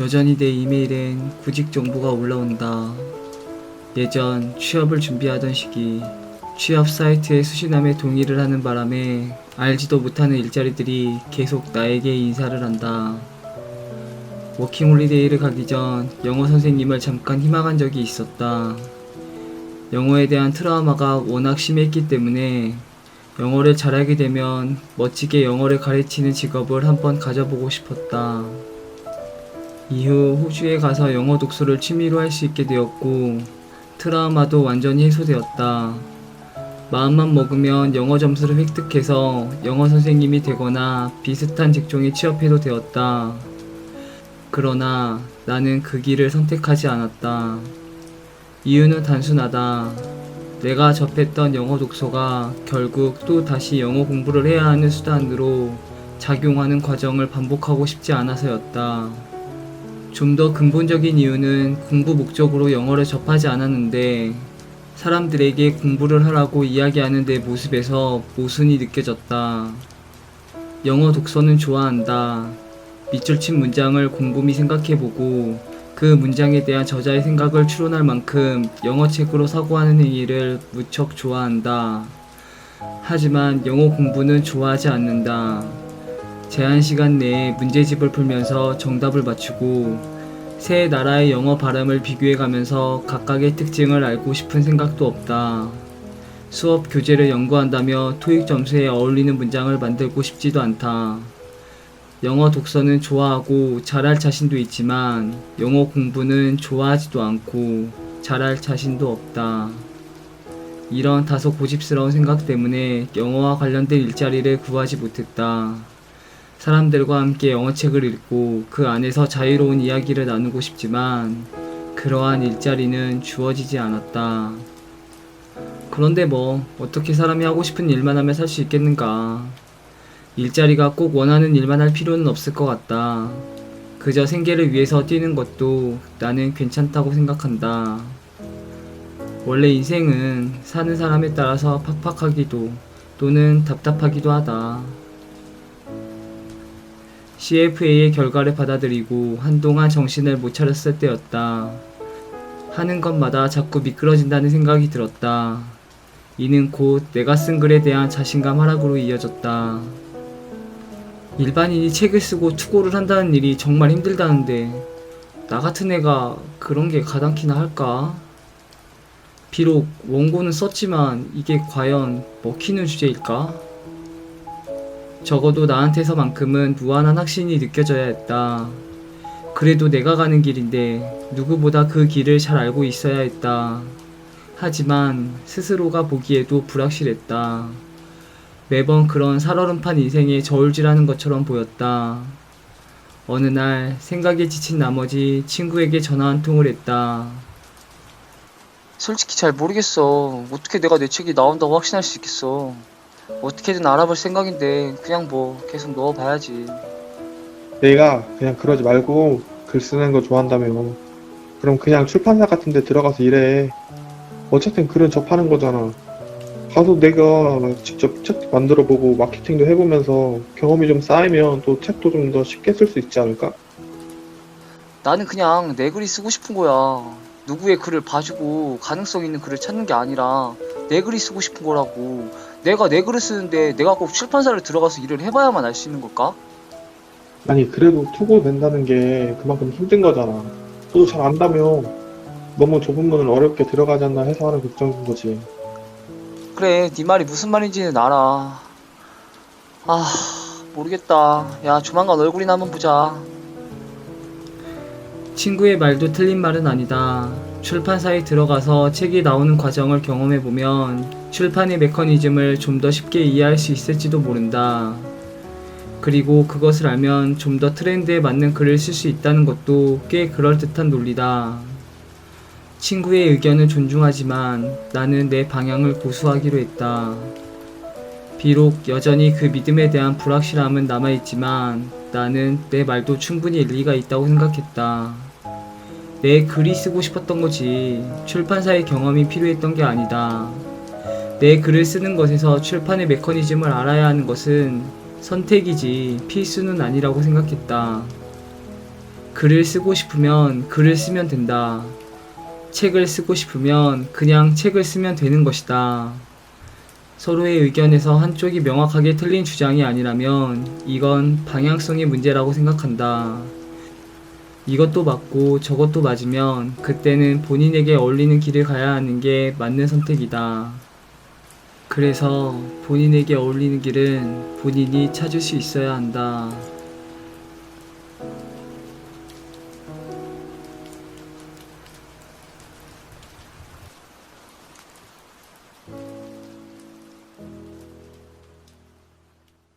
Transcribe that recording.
여전히 내 이메일엔 구직 정보가 올라온다. 예전 취업을 준비하던 시기 취업 사이트에 수신함에 동의를 하는 바람에 알지도 못하는 일자리들이 계속 나에게 인사를 한다. 워킹홀리데이를 가기 전 영어 선생님을 잠깐 희망한 적이 있었다. 영어에 대한 트라우마가 워낙 심했기 때문에 영어를 잘하게 되면 멋지게 영어를 가르치는 직업을 한번 가져보고 싶었다. 이후 호주에 가서 영어 독서를 취미로 할 수 있게 되었고 트라우마도 완전히 해소되었다. 마음만 먹으면 영어 점수를 획득해서 영어 선생님이 되거나 비슷한 직종에 취업해도 되었다. 그러나 나는 그 길을 선택하지 않았다. 이유는 단순하다. 내가 접했던 영어 독서가 결국 또 다시 영어 공부를 해야 하는 수단으로 작용하는 과정을 반복하고 싶지 않아서였다. 좀 더 근본적인 이유는 공부 목적으로 영어를 접하지 않았는데 사람들에게 공부를 하라고 이야기하는 내 모습에서 모순이 느껴졌다. 영어 독서는 좋아한다. 밑줄 친 문장을 곰곰이 생각해보고 그 문장에 대한 저자의 생각을 추론할 만큼 영어책으로 사고하는 행위를 무척 좋아한다. 하지만 영어 공부는 좋아하지 않는다. 제한 시간 내에 문제집을 풀면서 정답을 맞추고 세 나라의 영어 발음을 비교해 가면서 각각의 특징을 알고 싶은 생각도 없다. 수업 교재를 연구한다며 토익 점수에 어울리는 문장을 만들고 싶지도 않다. 영어 독서는 좋아하고 잘할 자신도 있지만 영어 공부는 좋아하지도 않고 잘할 자신도 없다. 이런 다소 고집스러운 생각 때문에 영어와 관련된 일자리를 구하지 못했다. 사람들과 함께 영어책을 읽고 그 안에서 자유로운 이야기를 나누고 싶지만 그러한 일자리는 주어지지 않았다. 그런데 뭐 어떻게 사람이 하고 싶은 일만 하면 살수 있겠는가? 일자리가 꼭 원하는 일만 할 필요는 없을 것 같다. 그저 생계를 위해서 뛰는 것도 나는 괜찮다고 생각한다. 원래 인생은 사는 사람에 따라서 팍팍하기도 또는 답답하기도 하다. CFA의 결과를 받아들이고 한동안 정신을 못 차렸을 때였다. 하는 것마다 자꾸 미끄러진다는 생각이 들었다. 이는 곧 내가 쓴 글에 대한 자신감 하락으로 이어졌다. 일반인이 책을 쓰고 투고를 한다는 일이 정말 힘들다는데 나 같은 애가 그런 게 가당키나 할까? 비록 원고는 썼지만 이게 과연 먹히는 주제일까? 적어도 나한테서만큼은 무한한 확신이 느껴져야 했다. 그래도 내가 가는 길인데 누구보다 그 길을 잘 알고 있어야 했다. 하지만 스스로가 보기에도 불확실했다. 매번 그런 살얼음판 인생에 저울질하는 것처럼 보였다. 어느 날 생각에 지친 나머지 친구에게 전화 한 통을 했다. 솔직히 잘 모르겠어. 어떻게 내가 내 책이 나온다고 확신할 수 있겠어. 어떻게든 알아볼 생각인데 그냥 뭐 계속 넣어봐야지. 내가 그냥 그러지 말고 글 쓰는 거 좋아한다며. 그럼 그냥 출판사 같은 데 들어가서 일해. 어쨌든 글은 접하는 거잖아. 가서 내가 직접 책 만들어 보고 마케팅도 해보면서 경험이 좀 쌓이면 또 책도 좀 더 쉽게 쓸 수 있지 않을까? 나는 그냥 내 글이 쓰고 싶은 거야. 누구의 글을 봐주고 가능성 있는 글을 찾는 게 아니라 내 글이 쓰고 싶은 거라고. 내가 내 글을 쓰는데 내가 꼭 출판사를 들어가서 일을 해봐야만 알 수 있는 걸까? 아니 그래도 투고 낸다는 게 그만큼 힘든 거잖아. 너도 잘 안다며. 너무 좁은 문을 어렵게 들어가지 않나 해서 하는 걱정인 거지. 그래, 네 말이 무슨 말인지는 알아. 아, 모르겠다. 야, 조만간 얼굴이나 한번 보자. 친구의 말도 틀린 말은 아니다. 출판사에 들어가서 책이 나오는 과정을 경험해 보면 출판의 메커니즘을 좀 더 쉽게 이해할 수 있을지도 모른다. 그리고 그것을 알면 좀 더 트렌드에 맞는 글을 쓸 수 있다는 것도 꽤 그럴듯한 논리다. 친구의 의견은 존중하지만 나는 내 방향을 고수하기로 했다. 비록 여전히 그 믿음에 대한 불확실함은 남아있지만 나는 내 말도 충분히 일리가 있다고 생각했다. 내 글이 쓰고 싶었던 거지. 출판사의 경험이 필요했던 게 아니다. 내 글을 쓰는 것에서 출판의 메커니즘을 알아야 하는 것은 선택이지 필수는 아니라고 생각했다. 글을 쓰고 싶으면 글을 쓰면 된다. 책을 쓰고 싶으면 그냥 책을 쓰면 되는 것이다. 서로의 의견에서 한쪽이 명확하게 틀린 주장이 아니라면 이건 방향성의 문제라고 생각한다. 이것도 맞고 저것도 맞으면 그때는 본인에게 어울리는 길을 가야 하는 게 맞는 선택이다. 그래서 본인에게 어울리는 길은 본인이 찾을 수 있어야 한다.